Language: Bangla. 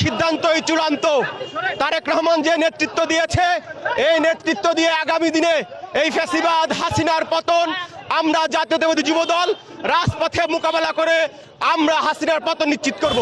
সিদ্ধান্ত সিদ্ধান্তই চূড়ান্ত। তারেক রহমান যে নেতৃত্ব দিয়েছে, এই নেতৃত্ব দিয়ে আগামী দিনে এই ফেসিবাদ হাসিনার পতন আমরা জাতীয়তাবাদী যুবদল রাজপথে মোকাবেলা করে আমরা হাসিনার পতন নিশ্চিত করব।